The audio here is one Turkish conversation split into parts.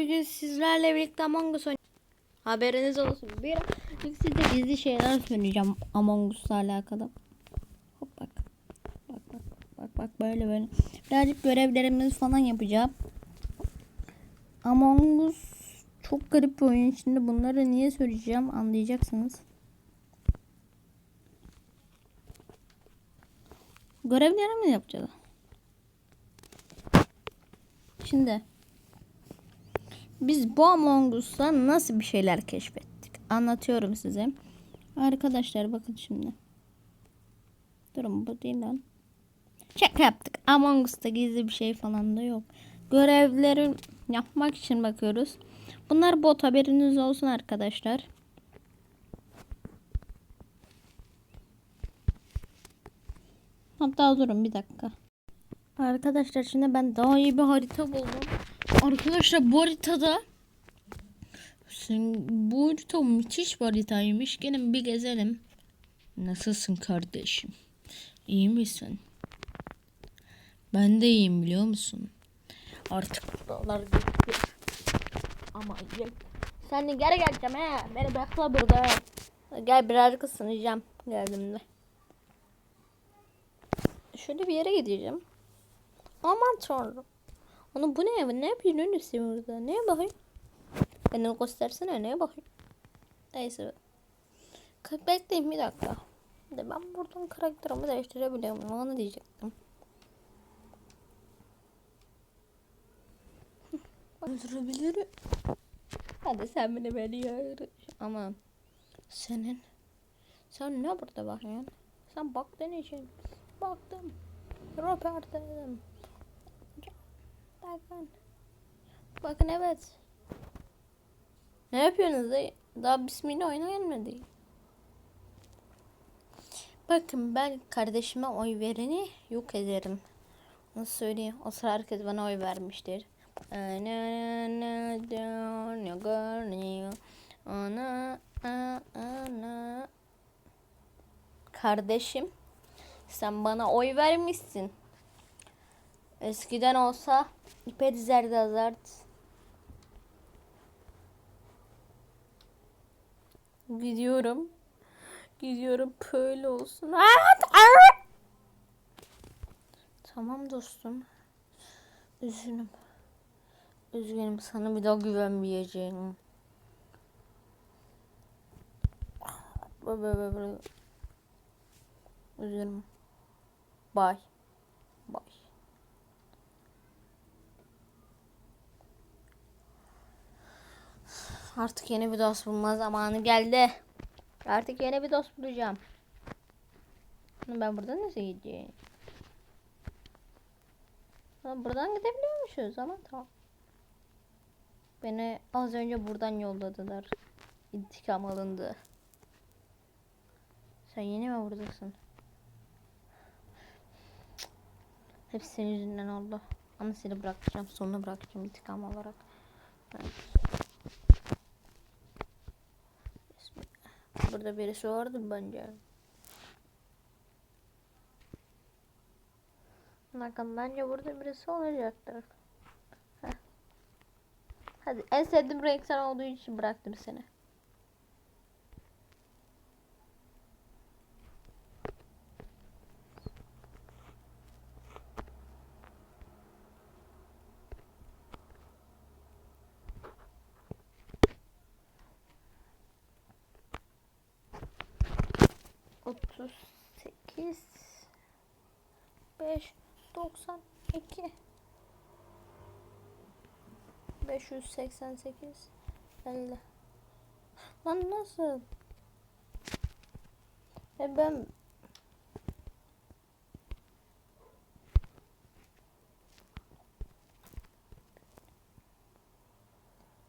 bugün sizlerle birlikte Among Us oynayacağız. Haberiniz olsun. Bir size gizli şeyler söyleyeceğim Among Us'la alakalı. Hop bak. Bak bak bak bak böyle böyle. Birazcık görevlerimizi falan yapacağım. Among Us çok garip bir oyun. Şimdi bunları niye söyleyeceğim anlayacaksınız. Görevlerimi yapacağız. Şimdi biz bu Among Us'ta nasıl bir şeyler keşfettik? Anlatıyorum size. Arkadaşlar bakın şimdi. Durun bu değil lan. Şaka yaptık. Among Us'ta gizli bir şey falan da yok. Görevleri yapmak için bakıyoruz. Bunlar bot haberiniz olsun arkadaşlar. Hatta durun bir dakika. Arkadaşlar şimdi ben daha iyi bir harita buldum. Arkadaşlar bu haritada bu harita müthiş bir haritaymış. Gelin bir gezelim. Nasılsın kardeşim? İyi misin? Ben de iyiyim biliyor musun? Artık buralar gitti. Ama gel. Sen de geri geleceğim he. Beni bekle burada. Gel birazcık ısınacağım geldiğimde. Şöyle bir yere gideceğim. Aman tanrım. Onu bu ne? Ne yapıyorsun öylesi burada? Neye bakayım? Beni göstersene neye bakayım? Neyse. Bekleyin bir dakika. De ben buradan karakterimi değiştirebiliyorum. Onu diyecektim. Öldürebilirim. Hadi sen beni yarış. Ama senin sen ne burada bakıyorsun? Sen baktın için. Baktım. Röportajım. Bakın. Bakın evet. Ne yapıyorsunuz da? Daha bismillah oyuna gelmedi. Bakın ben kardeşime oy vereni yok ederim. Nasıl söyleyeyim? O sıra herkes bana oy vermiştir. Kardeşim sen bana oy vermişsin. Eskiden olsa ipe dizerdi azart. Gidiyorum. Gidiyorum böyle olsun. Tamam dostum. Üzgünüm. Üzgünüm sana bir daha güvenmeyeceğim. Üzgünüm. Bye. Bye. Artık yeni bir dost bulma zamanı geldi. Artık yeni bir dost bulacağım. Ben buradan nasıl gideceğim? Ha, buradan gidebiliyormuşuz ama tamam. Beni az önce buradan yolladılar. İntikam alındı. Sen yine mi buradasın? Hep senin yüzünden oldu. Ama seni bırakacağım. Sonuna bırakacağım intikam olarak. Evet. Bismillah. Burada birisi vardı bence. Bakın bence burada birisi olacaktır. Heh. Hadi en sevdiğim renk sen olduğu için bıraktım seni. Otuz sekiz beş doksan iki beş yüz seksen sekiz elli Lan nasıl? E ben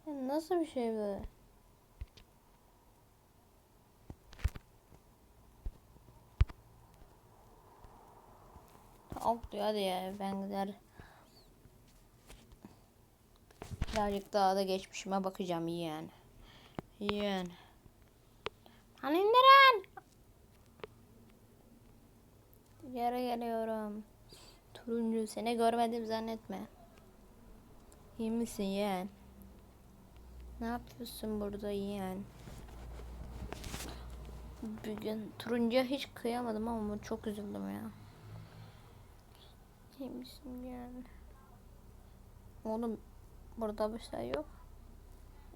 Ya nasıl bir şey bu? Of diyor hadi ya ben gider. Birazcık daha da geçmişime bakacağım yeğen. Yeğen. Hani indiren? Yere geliyorum. Turuncu seni görmedim zannetme. İyi misin yeğen? Ne yapıyorsun burada yeğen? Bugün turuncuya hiç kıyamadım ama çok üzüldüm ya. Misin yani? Oğlum burada bir şey yok.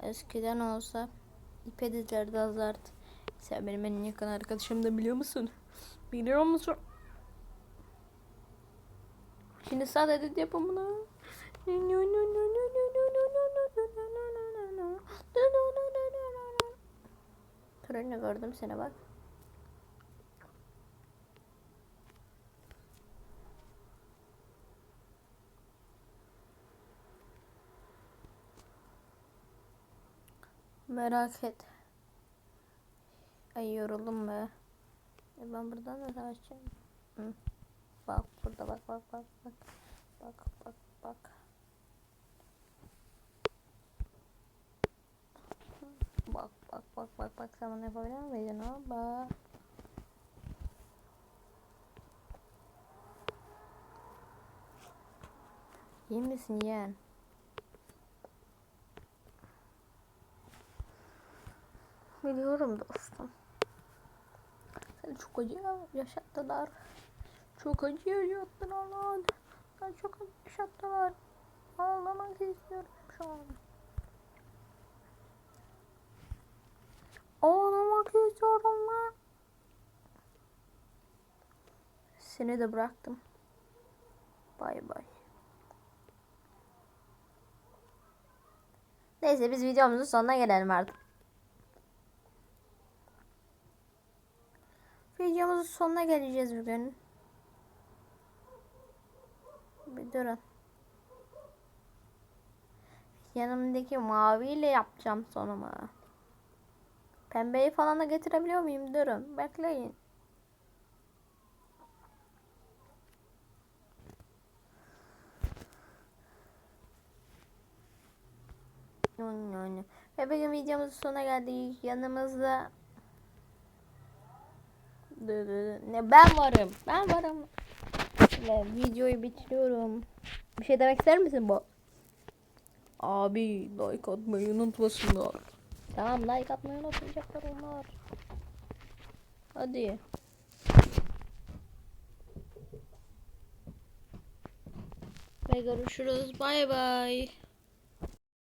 Eskiden olsa ipe dizerdi azart. Sen benim en yakın arkadaşım da biliyor musun? Biliyor musun? Şimdi sadece yapımını. Töreni gördüm seni bak. Merak et. Ay yoruldum be. E ben buradan da savaşacağım. Hı. Bak burada bak bak bak bak. Bak bak bak. Bak bak bak bak bak sen bunu yapabilir miydin o? Bak. İyi misin yeğen? Biliyorum dostum. Seni çok acı yaşattılar. Çok acı yaşattılar lan. Sen çok acı yaşattılar. Ağlamak istiyorum şu an. Ağlamak istiyorum lan. Seni de bıraktım. Bay bay. Neyse biz videomuzun sonuna gelelim artık. Videomuzun sonuna geleceğiz bugün. Bir durun. Yanımdaki maviyle yapacağım sonumu. Pembeyi falan da getirebiliyor muyum? Durun. Bekleyin. Ve bugün videomuzun sonuna geldik. Yanımızda. Ne ben varım. Ben varım. Ve videoyu bitiriyorum. Bir şey demek ister misin bu? Abi like atmayı unutmasınlar. Tamam like atmayı unutmayacaklar onlar. Hadi. Ve görüşürüz. Bay bay.